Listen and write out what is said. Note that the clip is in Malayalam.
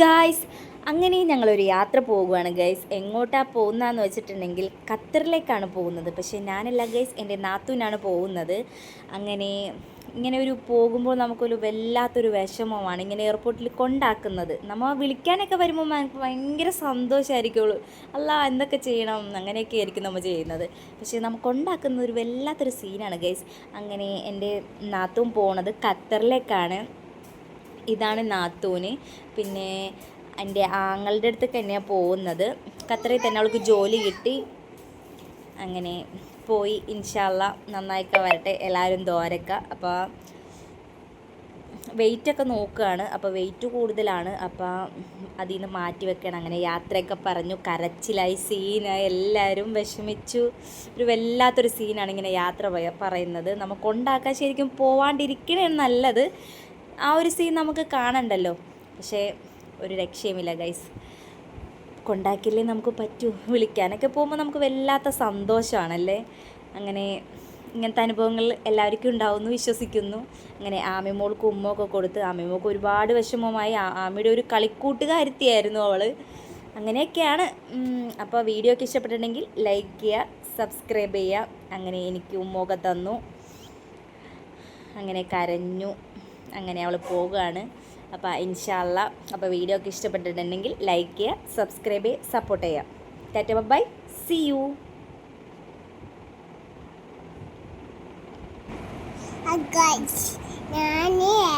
ഗായ്സ് അങ്ങനെ ഞങ്ങളൊരു യാത്ര പോകുകയാണ് ഗൈസ് എങ്ങോട്ടാണ് പോകുന്നതെന്ന് വെച്ചിട്ടുണ്ടെങ്കിൽ ഖത്തറിലേക്കാണ് പോകുന്നത്. പക്ഷേ ഞാനല്ല ഗൈസ് എന്റെ നാത്തൂനാണ് പോകുന്നത്. അങ്ങനെ ഇങ്ങനെ ഒരു പോകുമ്പോൾ നമുക്കൊരു വല്ലാത്തൊരു വിഷമമാണ് ഇങ്ങനെ എയർപോർട്ടിൽ കൊണ്ടാക്കുന്നത്. നമ്മൾ വിളിക്കാനൊക്കെ വരുമ്പോൾ നമുക്ക് ഭയങ്കര സന്തോഷമായിരിക്കുള്ളൂ അല്ല എന്തൊക്കെ ചെയ്യണം? അങ്ങനെയൊക്കെ ആയിരിക്കും നമ്മൾ ചെയ്യുന്നത്. പക്ഷേ നമുക്ക് കൊണ്ടാക്കുന്നത് ഒരു വല്ലാത്തൊരു സീനാണ് ഗൈസ് അങ്ങനെ എന്റെ നാത്തും പോണത് ഖത്തറിലേക്കാണ്. ഇതാണ് നാത്തൂന്. പിന്നെ എന്റെ ആങ്ങളുടെ അടുത്ത് തന്നെയാണ് പോകുന്നത്. ഖത്തറിൽ തന്നെ അവൾക്ക് ജോലി കിട്ടി. അങ്ങനെ പോയി. ഇൻഷാല്ല നന്നായിക്കെ വരട്ടെ. എല്ലാവരും ദോരക്ക അപ്പോൾ വെയിറ്റൊക്കെ നോക്കുകയാണ് അപ്പോൾ വെയിറ്റ് കൂടുതലാണ്. അപ്പോൾ അതിൽ നിന്ന് മാറ്റി വെക്കണം. അങ്ങനെ യാത്രയൊക്കെ പറഞ്ഞു. കരച്ചിലായി സീനായി. എല്ലാവരും വിഷമിച്ചു. ഒരു വല്ലാത്തൊരു സീനാണ് ഇങ്ങനെ യാത്ര പറയുന്നത്. നമുക്ക് ഉണ്ടാക്കാൻ ശരിക്കും പോവാണ്ടിരിക്കണേ നല്ലത്. ആ ഒരു സീൻ നമുക്ക് കാണണ്ടല്ലോ. പക്ഷേ ഒരു രക്ഷയുമില്ല ഗൈസ് കൊണ്ടാക്കില്ലേ നമുക്ക് പറ്റൂ? വിളിക്കാനൊക്കെ പോകുമ്പോൾ നമുക്ക് വല്ലാത്ത സന്തോഷമാണല്ലേ അങ്ങനെ ഇങ്ങനത്തെ അനുഭവങ്ങൾ എല്ലാവർക്കും ഉണ്ടാവുമെന്ന് വിശ്വസിക്കുന്നു. അങ്ങനെ ആമിമോൾക്ക് ഉമ്മൊക്കെ കൊടുത്ത് ആമിമോൾക്ക് ഒരുപാട് വിഷമമായി. ആമിയുടെ ഒരു കളിക്കൂട്ടുകാരുത്തിയായിരുന്നു അവൾ അങ്ങനെയൊക്കെയാണ്. അപ്പോൾ വീഡിയോ ഒക്കെ ഇഷ്ടപ്പെട്ടിട്ടുണ്ടെങ്കിൽ ലൈക്ക് ചെയ്യുക സബ്സ്ക്രൈബ് ചെയ്യുക. അങ്ങനെ എനിക്ക് ഉമ്മൊക്കെ തന്നു. അങ്ങനെ കരഞ്ഞു. അങ്ങനെ അവൾ പോവുകയാണ്. അപ്പോൾ ഇൻഷാല്ല അപ്പോൾ വീഡിയോ ഒക്കെ ഇഷ്ടപ്പെട്ടിട്ടുണ്ടെങ്കിൽ ലൈക്ക് ചെയ്യുക സബ്സ്ക്രൈബ് ചെയ്യുക സപ്പോർട്ട് ചെയ്യുക. ടാറ്റ ബൈ സി യു പോകുന്നത്